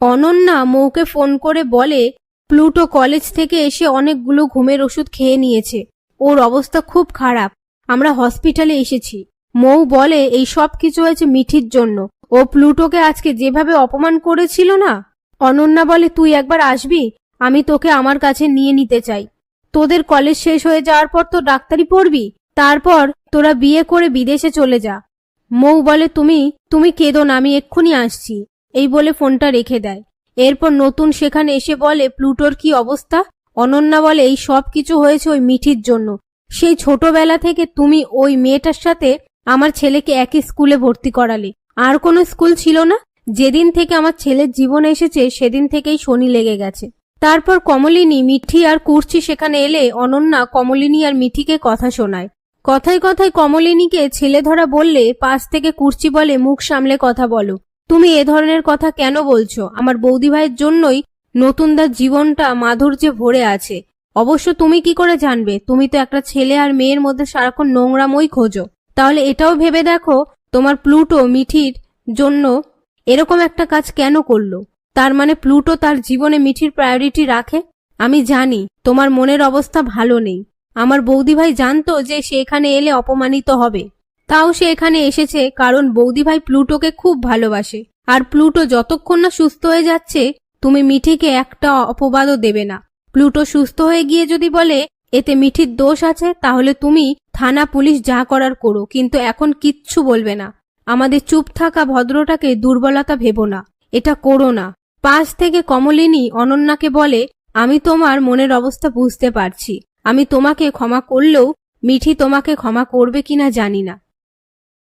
Ananya মৌকে phone করে বলে, Pluto college থেকে এসে অনেকগুলো ঘুমের ওষুধ খেয়ে নিয়েছে। ওর অবস্থা খুব খারাপ। আমরা হসপিটালে এসেছি। মৌ বলে, এই সব কিছু হয়েছে মিঠির জন্য। ও প্লুটোকে আজকে যেভাবে অপমান করেছিল না? অনন্যা বলে, তুই একবার আসবি? আমি তোকে আমার কাছে নিয়ে নিতে চাই। তোদের কলেজ শেষ হয়ে যাওয়ার পর তো ডাক্তারি পড়বি। তারপর তোরা বিয়ে করে বিদেশে চলে যা। মৌ বলে, তুমি তুমি কেঁদো না, আমি এক্ষুনি আসছি। এই বলে ফোনটা রেখে দেয়। এরপর নতুন সেখানে এসে বলে, প্লুটোর কি অবস্থা? অনন্যা বলে, এই সব কিছু হয়েছে ওই মিঠির জন্য। সেই ছোটবেলা থেকে তুমি ওই মেয়েটার সাথে আমার ছেলেকে একই স্কুলে ভর্তি করালে। আর কোনো স্কুল ছিল না? যেদিন থেকে আমার ছেলের জীবন এসেছে, সেদিন থেকেই শনি লেগে গেছে। তারপর কমলিনী, মিঠি আর কুর্চি সেখানে এলে অনন্যা কমলিনী আর মিঠিকে কথা শোনায়। কথায় কথায় কমলিনীকে ছেলে ধরা বললে, পাশ থেকে কুর্চি বলে, মুখ সামলে কথা বলো। তুমি এ ধরনের কথা কেন বলছো? আমার বৌদি ভাইয়ের জন্যই নতুনদার জীবনটা মাধুর্যে ভরে আছে। অবশ্য তুমি কি করে জানবে? তুমি তো একটা ছেলে আর মেয়ের মধ্যে সারাক্ষণ নোংরাময় খোঁজো। তাহলে এটাও ভেবে দেখো, তোমার প্লুটো মিঠির জন্য এরকম একটা কাজ কেন করল? তার মানে প্লুটো তার জীবনে মিঠির প্রায়োরিটি রাখে? আমি জানি, তোমার মনের অবস্থা ভালো নেই। আমার বৌদিভাই জানতো যে সে এখানে এলে অপমানিত হবে। তাও সে এখানে এসেছে কারণ বৌদিভাই প্লুটোকে খুব ভালোবাসে। আর প্লুটো যতক্ষণ না সুস্থ হয়ে যাচ্ছে, তুমি মিঠিকে একটা অপবাদও দেবে না। প্লুটো সুস্থ হয়ে গিয়ে যদি বলে, এতে মিঠির দোষ আছে, তাহলে তুমি থানা পুলিশ যা করার করো, কিন্তু এখন কিচ্ছু বলবে না। আমাদের চুপ থাকা ভদ্রটাকে দুর্বলতা ভেবো না, এটা করো না। পাশ থেকে কমলিনী অনন্যাকে বলে, আমি তোমার মনের অবস্থা বুঝতে পারছি। আমি তোমাকে ক্ষমা করলেও মিঠি তোমাকে ক্ষমা করবে কিনা জানি না।